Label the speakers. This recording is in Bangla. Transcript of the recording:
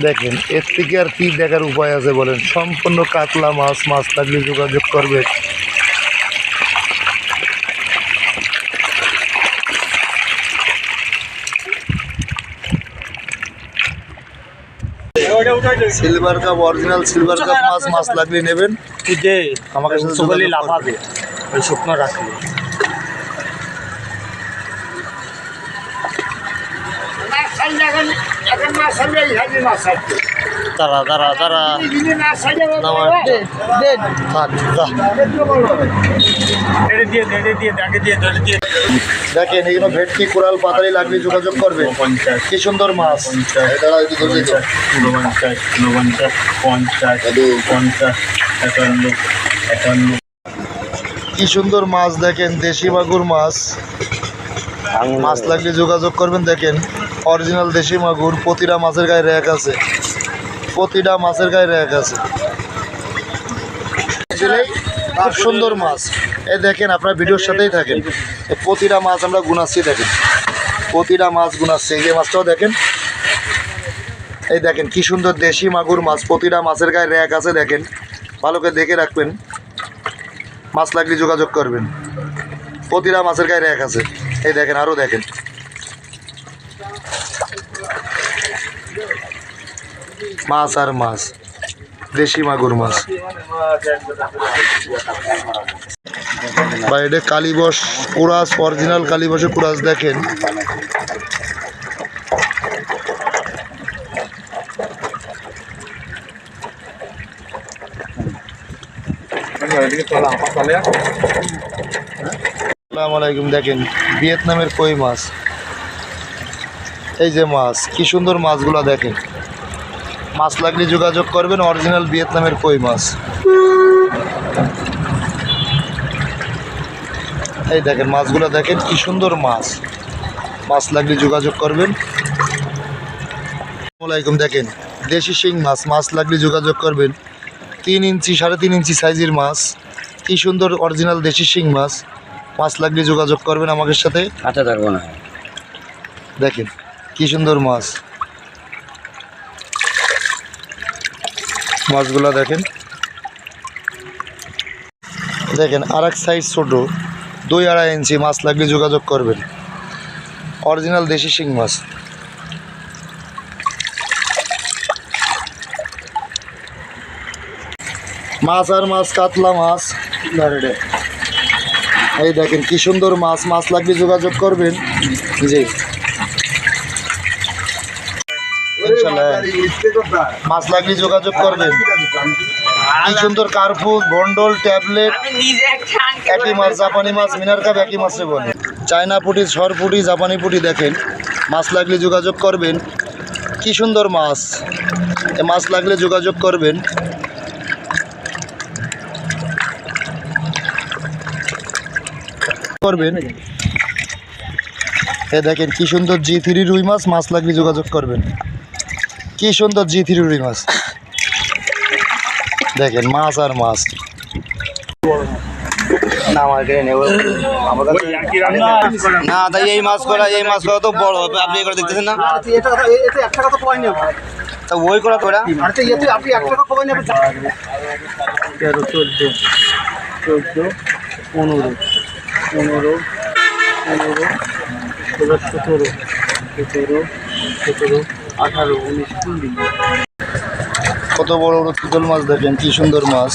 Speaker 1: দেখেন এর থেকে আর কি দেখার উপায় আছে বলেন? সম্পূর্ণ কাতলা মাছ মাছ লাগলে যোগাযোগ করবে। Silver cup original silver cup মাছ মাছ লাগলে নেবেন।
Speaker 2: যে
Speaker 1: আমাকে যোগাযোগ
Speaker 2: লাফাবে ওই শুকনো রাখলে
Speaker 1: দেখেন এগুলো ভেটকি কোরাল পাতালি লাগলে যোগাযোগ করবে।
Speaker 2: পঞ্চাশ।
Speaker 1: কি সুন্দর মাছ।
Speaker 2: পঞ্চাশ পঞ্চাশ ঊনপঞ্চাশ ঊনপঞ্চাশ পঞ্চাশ পঞ্চাশ একান্ন একান্ন।
Speaker 1: কি সুন্দর মাছ দেখেন দেশি মাগুর মাছ। মাছ লাগলে যোগাযোগ করবেন দেখেন। অরিজিনাল দেশি মাগুর, প্রতিটা মাছের গায়ে র্যাক আছে। প্রতিটা মাছের গায়ে র্যাক আছে। খুব সুন্দর মাছ। এই দেখেন, আপনার ভিডিওর সাথেই থাকেন। প্রতিটা মাছ আমরা গুনাচ্ছি, দেখেন। প্রতিটা মাছ গুনাচ্ছি। এই মাছটাও দেখেন। এই দেখেন, কি সুন্দর দেশি মাগুর মাছ। প্রতিটা মাছের গায়ে র্যাক আছে, দেখেন। ভালো করে দেখে রাখবেন। মাছ লাগলে যোগাযোগ করবেন। প্রতিটা মাছের গায়ে র্যাক আছে। এই দেখেন আরও দেখেন। মাছ আর মাছ, দেশি মাগুর মাছ। বা এটা কালীবস কুরাস অরিজিনাল কালীবসে কুরাস দেখেন। আসসালামু আলাইকুম, দেখেন, ভিয়েতনামের কই মাছ? এই যে মাছ কি সুন্দর মাছগুলো দেখেন। মাছ লাগলে যোগাযোগ করবেন অরিজিনাল ভিয়েতনামের কই মাছ। এই দেখেন মাছগুলো দেখেন কি সুন্দর মাছ। মাছ লাগলে যোগাযোগ করবেন। আসসালামু আলাইকুম দেখেন দেশি শিং মাছ মাছ লাগলে যোগাযোগ করবেন। তিন ইঞ্চি সাড়ে তিন ইঞ্চি সাইজের মাছ। কি সুন্দর অরিজিনাল দেশি শিং মাছ। মাছ লাগলে যোগাযোগ করবেন আমাদের সাথে।
Speaker 2: হাতে থাকব না।
Speaker 1: দেখেন। কি সুন্দর মাছ। মাছগুলো দেখেন। দেখেন আর এক সাইজ ছোটো, দুই আড়াই ইঞ্চি মাছ লাগলে যোগাযোগ করবেন। অরিজিনাল দেশি শিং মাছ। মাছ আর মাছ, কাতলা মাছ। এই দেখেন, কি সুন্দর মাছ। মাছ লাগলে যোগাযোগ করবেন। জি। ইনশাল্লাহ। মাছ লাগলে যোগাযোগ করবেন। কি সুন্দর কার্পুস বন্ডল ট্যাবলেট। একই মাছ জাপানি মাছ মিনার কাপ একই মাছে বলে। চায়না পুটি সর পুটি জাপানি পুটি দেখেন। মাছ লাগলে যোগাযোগ করবেন। কি সুন্দর মাছ। এ মাছ লাগলে যোগাযোগ করবেন। করবেন। এ দেখেন কি সুন্দর জি থ্রি রুই মাছ মাছ লাগলে যোগাযোগ করবেন। কি সুন্দর জি থ্রি মাছ। দেখেন মাছ আর মাছ।
Speaker 2: না তাই এই মাছ করা এই মাছ করা তো বড় হবে আপনি করে দেখতেছেন না?
Speaker 3: তো
Speaker 2: ওই করা তো তেরো চোদ্দ চোদ্দ পনেরো পনেরো পনেরো ষোলো সতেরো সতেরো সতেরো আঠারো উনিশ
Speaker 1: কত বড় বড় পিতল মাছ দেখেন কি সুন্দর মাছ।